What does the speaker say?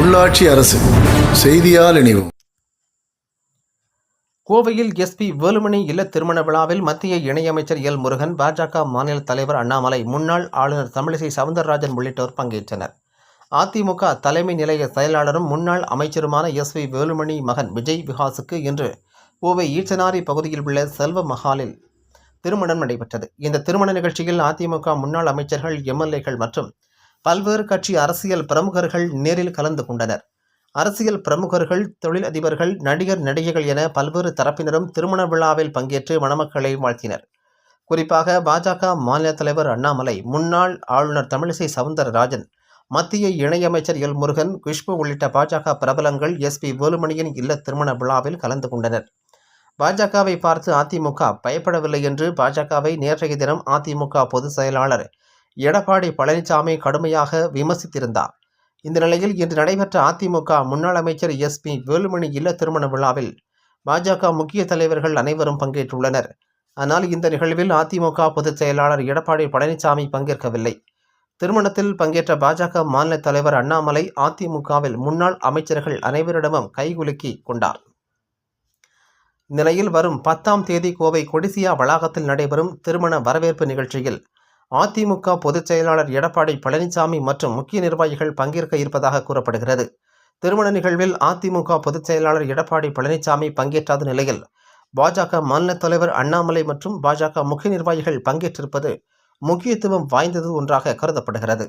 உள்ளாட்சி அரசு. செய்தியால் இணைவோம். கோவையில் எஸ்பி வேலுமணி இல்ல திருமண விழாவில் மத்திய இணையமைச்சர் எல் முருகன் பாஜக மாநில தலைவர் அண்ணாமலை முன்னாள் ஆளுநர் தமிழிசை சவுந்தரராஜன் உள்ளிட்டோர் பங்கேற்றனர். அதிமுக தலைமை நிலைய செயலாளரும் முன்னாள் அமைச்சருமான எஸ் வி வேலுமணி மகன் விஜய் விகாசுக்கு இன்று கோவை ஈச்சனாரி பகுதியில் உள்ள செல்வ மஹாலில் திருமணம் நடைபெற்றது. இந்த திருமண நிகழ்ச்சியில் அதிமுக முன்னாள் அமைச்சர்கள் எம்எல்ஏக்கள் மற்றும் பல்வேறு கட்சி அரசியல் பிரமுகர்கள் நேரில் கலந்து கொண்டனர். அரசியல் பிரமுகர்கள் தொழிலதிபர்கள் நடிகர் நடிகைகள் என பல்வேறு தரப்பினரும் திருமண விழாவில் பங்கேற்று மணமக்களை வாழ்த்தினர். குறிப்பாக பாஜக மாநில தலைவர் அண்ணாமலை முன்னாள் ஆளுநர் தமிழிசை சவுந்தரராஜன் மத்திய இணையமைச்சர் எல் முருகன் குஷ்பு உள்ளிட்ட பாஜக பிரபலங்கள் எஸ்பி வேலுமணியின் இல்ல திருமண விழாவில் கலந்து கொண்டனர். பாஜகவை பார்த்து அதிமுக பயப்படவில்லை என்று பாஜகவை நேற்றைய தினம் அதிமுக பொதுச் செயலாளர் எடப்பாடி பழனிசாமி கடுமையாக விமர்சித்திருந்தார். இந்த நிலையில் இன்று நடைபெற்ற அதிமுக முன்னாள் அமைச்சர் எஸ் பி வேலுமணி இல்ல திருமண விழாவில் பாஜக முக்கிய தலைவர்கள் அனைவரும் பங்கேற்றுள்ளனர். ஆனால் இந்த நிகழ்வில் அதிமுக பொதுச் செயலாளர் எடப்பாடி பழனிசாமி பங்கேற்கவில்லை. திருமணத்தில் பங்கேற்ற பாஜக மாநில தலைவர் அண்ணாமலை அதிமுகவில் முன்னாள் அமைச்சர்கள் அனைவரிடமும் கைகுலுக்கி கொண்டார். நிலையில் வரும் பத்தாம் தேதி கோவை கொடிசியா வளாகத்தில் நடைபெறும் திருமண வரவேற்பு நிகழ்ச்சியில் அதிமுக பொதுச் செயலாளர் எடப்பாடி பழனிசாமி மற்றும் முக்கிய நிர்வாகிகள் பங்கேற்க இருப்பதாக கூறப்படுகிறது. திருமண நிகழ்வில் அதிமுக பொதுச் செயலாளர் எடப்பாடி பழனிசாமி பங்கேற்றாத நிலையில் பாஜக மாநில தலைவர் அண்ணாமலை மற்றும் பாஜக முக்கிய நிர்வாகிகள் பங்கேற்றிருப்பது முக்கியத்துவம் வாய்ந்தது ஒன்றாக கருதப்படுகிறது.